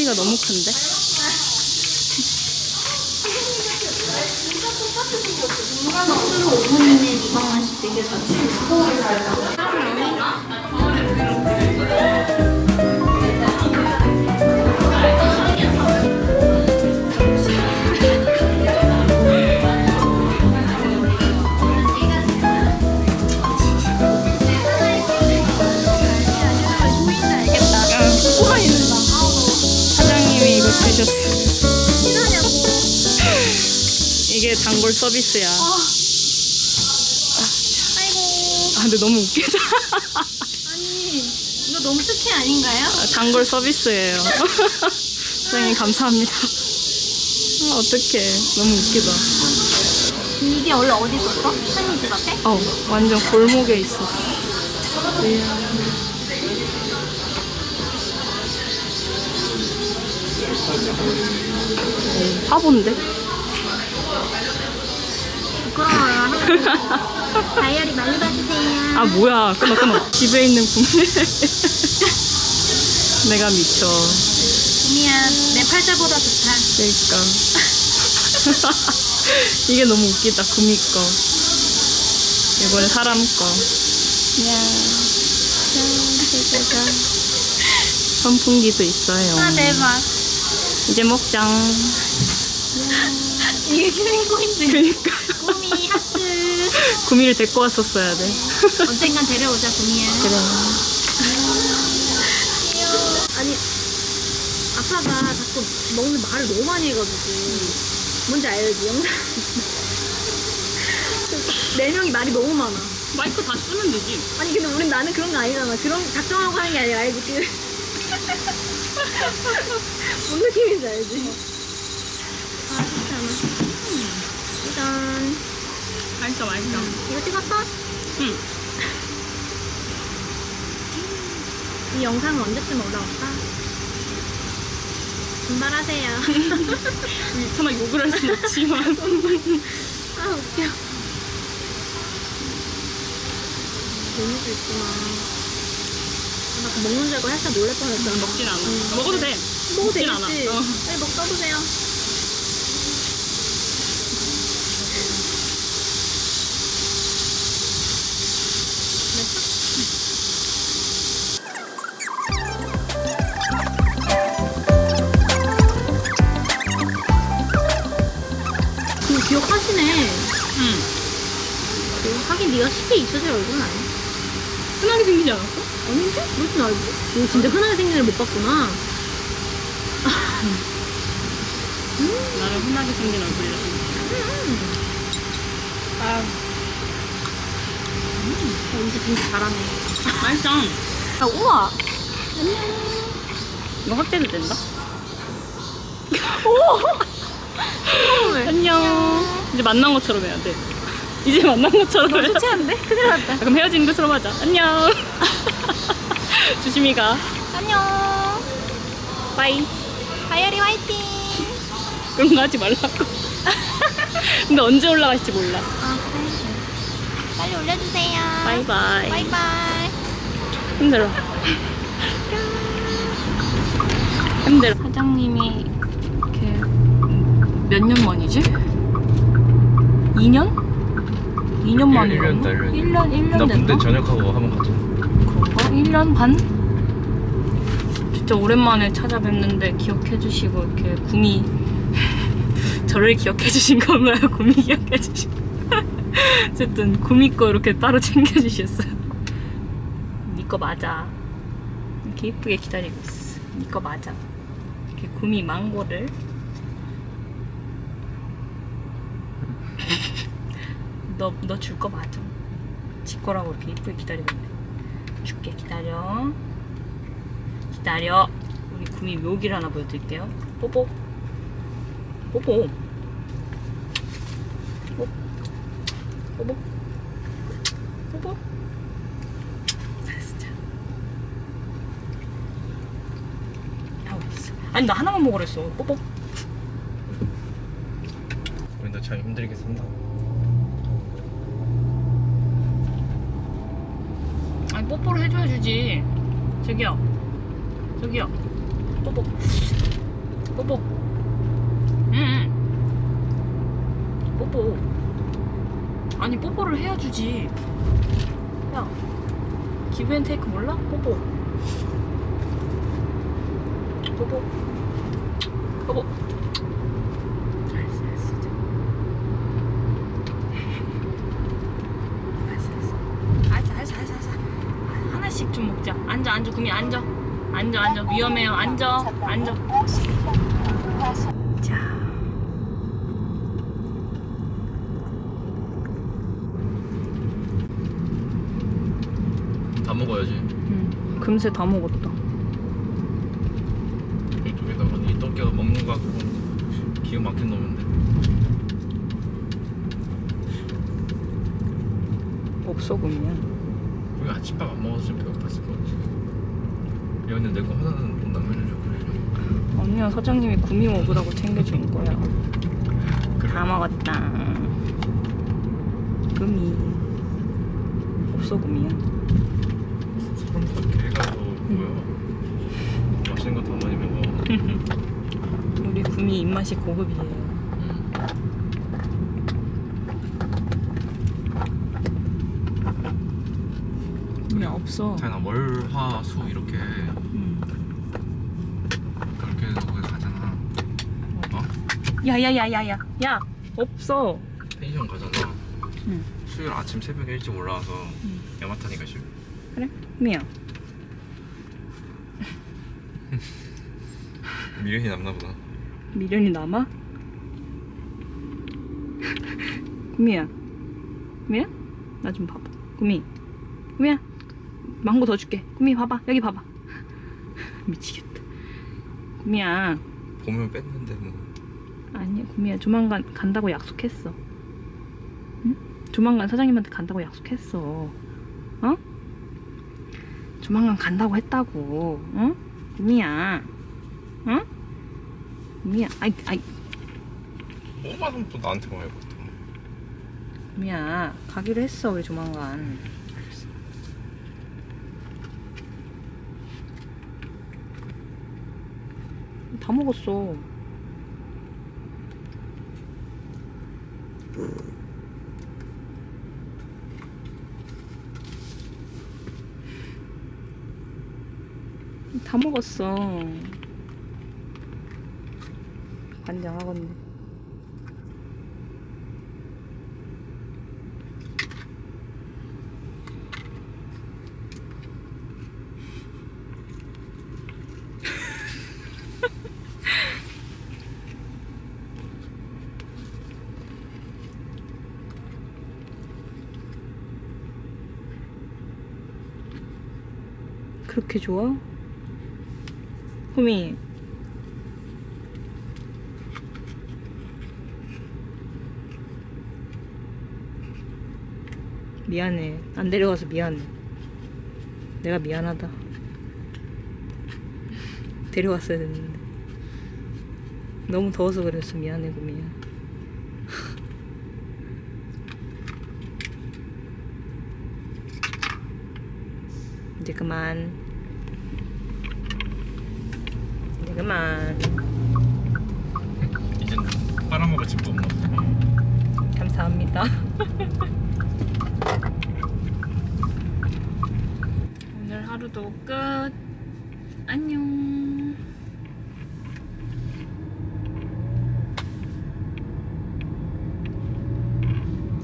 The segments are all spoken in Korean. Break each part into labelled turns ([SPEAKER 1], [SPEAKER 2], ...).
[SPEAKER 1] 소리가 너무 큰데?
[SPEAKER 2] 스스로 5분 이내에 입원하실 때 이게
[SPEAKER 1] 사장님이 이 거 주셨어. 이게 단골 서비스야. 아, 근데 너무 웃기다.
[SPEAKER 2] 아니 이거 너무 특혜 아닌가요?
[SPEAKER 1] 아, 단골 서비스예요. 사장님 감사합니다. 아, 어떡해. 너무 웃기다.
[SPEAKER 2] 이게 원래 어디 있었어? 할머니 집 앞에?
[SPEAKER 1] 어, 완전 골목에 있었어. 어, 화본데?
[SPEAKER 2] 부끄러워요. 다이어리 많이 봐주세요.
[SPEAKER 1] 아 뭐야. 끊어 끊어. 집에 있는 국민 내가 미쳐.
[SPEAKER 2] 구미야 내 팔자보다 좋다.
[SPEAKER 1] 그러니까. 이게 너무 웃기다. 구미 거. 이번에 사람 거. 선풍기도 있어요.
[SPEAKER 2] 아 대박
[SPEAKER 1] 이제 먹장
[SPEAKER 2] 이게 킬링포인트
[SPEAKER 1] 그러니까.
[SPEAKER 2] 구미 하트.
[SPEAKER 1] 구미를 데리고 왔었어야 돼.
[SPEAKER 2] 언젠간 데려오자 구미야.
[SPEAKER 1] 그래.
[SPEAKER 2] 아니 아빠가 자꾸 먹는 말을 너무 많이 해가지고. 뭔지 알지? 영상. 네 명이 말이 너무 많아.
[SPEAKER 1] 마이크 다 쓰면 되지.
[SPEAKER 2] 아니 근데 우린 나는 그런 거 아니잖아. 그런 작정하고 하는 게 아니라 알지? 그 뭔 느낌인지 알지? 아 괜찮아. 짠
[SPEAKER 1] 맛있어 맛있어.
[SPEAKER 2] 이거 찍었어?
[SPEAKER 1] 응.
[SPEAKER 2] 이 영상은 언제쯤 올라올까? 분발하세요.
[SPEAKER 1] 차마 욕을 할 순 없지만.
[SPEAKER 2] 아 웃겨. 재미도 그거 먹는 줄 알고 살짝 놀랄 뻔했잖아
[SPEAKER 1] 먹진 않아.
[SPEAKER 2] 응.
[SPEAKER 1] 먹어도 돼.
[SPEAKER 2] 먹어도 되겠지
[SPEAKER 1] 않아. 어.
[SPEAKER 2] 빨리 먹 써보세요. 그 기억하시네.
[SPEAKER 1] 응.
[SPEAKER 2] 그 하긴 네가 쉽게 잊혀질 얼굴은 아니야
[SPEAKER 1] 흔하게 생기지 않았어?
[SPEAKER 2] 아닌데? 무슨 알지? 너 진짜 흔하게 생긴 애를 못 봤구나
[SPEAKER 1] 나는 흔하게 생긴 얼굴이라 아
[SPEAKER 2] 어, 이제 진짜 잘하네
[SPEAKER 1] 맛있어
[SPEAKER 2] 아 우와
[SPEAKER 1] 이거 확대도 된다?
[SPEAKER 2] 왜?
[SPEAKER 1] 안녕 이제 만난 것처럼 해야 돼 이제 만난 것처럼 돼
[SPEAKER 2] 체한데? 큰일 났다.
[SPEAKER 1] 그럼 헤어진 것처럼 하자. 안녕. 조심히 가.
[SPEAKER 2] 안녕.
[SPEAKER 1] 빠이.
[SPEAKER 2] 다이어리 화이팅.
[SPEAKER 1] 그런 거 하지 말라고. 근데 언제 올라갈지 몰라.
[SPEAKER 2] 아 그래 빨리 올려주세요.
[SPEAKER 1] 바이바이.
[SPEAKER 2] 바이바이.
[SPEAKER 1] 힘들어. 힘들어. 사장님이 이렇게 몇 년 만이지? 2년? 2년 만에
[SPEAKER 3] 1년 다
[SPEAKER 1] 1년
[SPEAKER 3] 1년.
[SPEAKER 1] 1년
[SPEAKER 3] 나
[SPEAKER 1] 됐나?
[SPEAKER 3] 군대 전역하고 한번 가자.
[SPEAKER 1] 그런가? 1년 반? 진짜 오랜만에 찾아뵙는데 기억해 주시고 이렇게 구미 저를 기억해 주신 건가요? 구미 기억해 주신 어쨌든 구미 거 이렇게 따로 챙겨 주셨어요 니거 맞아 이렇게 예쁘게 기다리고 있어 니거 맞아 이렇게 구미 망고를 너 너 줄 거 맞아 지 거라고 이렇게 예쁘게 기다리고 있네. 줄게. 기다려. 기다려. 우리 구미 묘기를 하나 보여드릴게요. 뽀뽀. 뽀뽀. 뽀 뽀 뽀 뽀뽀 있어. 아니 나 하나만 먹으랬어. 뽀뽀.
[SPEAKER 3] 우리 너 참 힘들게 산다.
[SPEAKER 1] 아니 뽀뽀를 해줘야 주지. 저기요. 저기요. 뽀뽀. 뽀뽀. 응 뽀뽀. 아니 뽀뽀를 해야 주지. 야 기브앤테이크 몰라? 뽀뽀. 뽀뽀. 뽀뽀 알았어 알았어 이제. 알았어 알았어 알았어 알았어 알았어 하나씩 좀 먹자 앉아 앉아. 구미 앉아. 앉아 앉아. 위험해요. 앉아. 앉아. 자.
[SPEAKER 3] 다 먹어야지.
[SPEAKER 1] 음, 금세 다 먹었다.
[SPEAKER 3] 이쪽에다가 이 떡게가 먹는 거 같고 기가 막힌 놈인데.
[SPEAKER 1] 없어 금이야.
[SPEAKER 3] 우리 아침밥 안 먹었으면 배고팠을 것 같지. 야 근데 내거 하나는 좀 남겨주죠 그래.
[SPEAKER 1] 언니가 사장님이 구미 먹으라고 챙겨준 거야. 다 먹었다 금이 없어금이야
[SPEAKER 3] 사람 다 개가 더 뭐야. 맛있는 거 더 많이 먹어.
[SPEAKER 1] 우리 구미 입맛이 고급이에요
[SPEAKER 3] 음.
[SPEAKER 1] 구미 없어
[SPEAKER 3] 자연아 월화수 이렇게 해서 거기 가잖아. 어?
[SPEAKER 1] 야야야야야 야 없어
[SPEAKER 3] 펜션 가잖아.
[SPEAKER 1] 응.
[SPEAKER 3] 수요일 아침 새벽에 일찍 올라와서
[SPEAKER 1] 응.
[SPEAKER 3] 야마타니가 싫어.
[SPEAKER 1] 그래? 구미야
[SPEAKER 3] 미련이 남나 보다.
[SPEAKER 1] 미련이 남아? 구미야 구미야? 나 좀 봐봐 구미 구미야 망고 더 줄게 구미 봐봐 여기 봐봐 미치겠다 구미야
[SPEAKER 3] 보면 뺐는데 뭐.
[SPEAKER 1] 아니 구미야 조만간 간다고 약속했어 응? 조만간 사장님한테 간다고 약속했어 어? 조만간 간다고 했다고 응? 구미야 응? 구미야 아이 아이
[SPEAKER 3] 하면 또 나한테 보통.
[SPEAKER 1] 구미야 가기로 했어 우리 조만간. 다 먹었어 다 먹었어 관장하겠네 그렇게 좋아? 호미. 미안해. 안 데려가서 미안해. 내가 미안하다. 데려왔어야 됐는데. 너무 더워서 그랬어. 미안해 구미야. 이제 그만 이제 그만.
[SPEAKER 3] 이젠 빨아먹을 집도 없나.
[SPEAKER 1] 감사합니다. 오늘 하루도 끝. 안녕.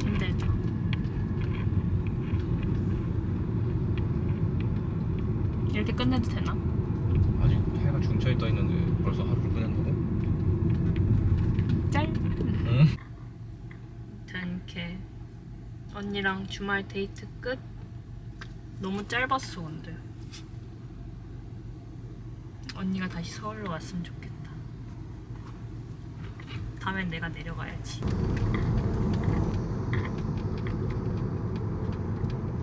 [SPEAKER 1] 힘들죠? 이렇게 끝내도 되나?
[SPEAKER 3] 중차에 떠 있는데 벌써 하루를 끝낸다고?
[SPEAKER 1] 짤
[SPEAKER 3] 응?
[SPEAKER 1] 아무튼 이렇게 언니랑 주말 데이트 끝 너무 짧았어 근데 언니가 다시 서울로 왔으면 좋겠다 다음엔 내가 내려가야지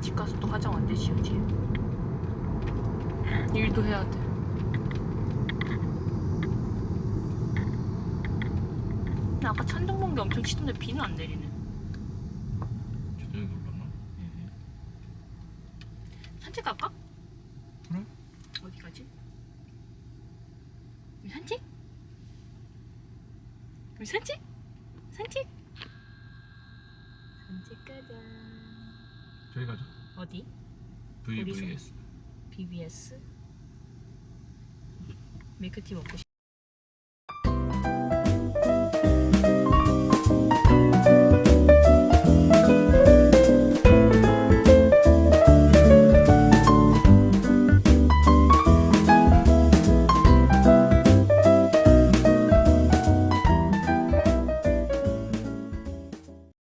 [SPEAKER 1] 집 가서 또 화장 언제 지우지? 일도 해야 돼 근데 아까 천둥번개 엄청 치던데 비는 안 내리네.
[SPEAKER 3] 저녁에 놀랐나? 응.
[SPEAKER 1] 산책 갈까?
[SPEAKER 3] 그래?
[SPEAKER 1] 어디 가지? 우리 산책? 우리 산책? 산책? 산책 가자.
[SPEAKER 3] 저기 가자.
[SPEAKER 1] 어디?
[SPEAKER 3] VVS.
[SPEAKER 1] BBS? 밀크티 먹고 싶어.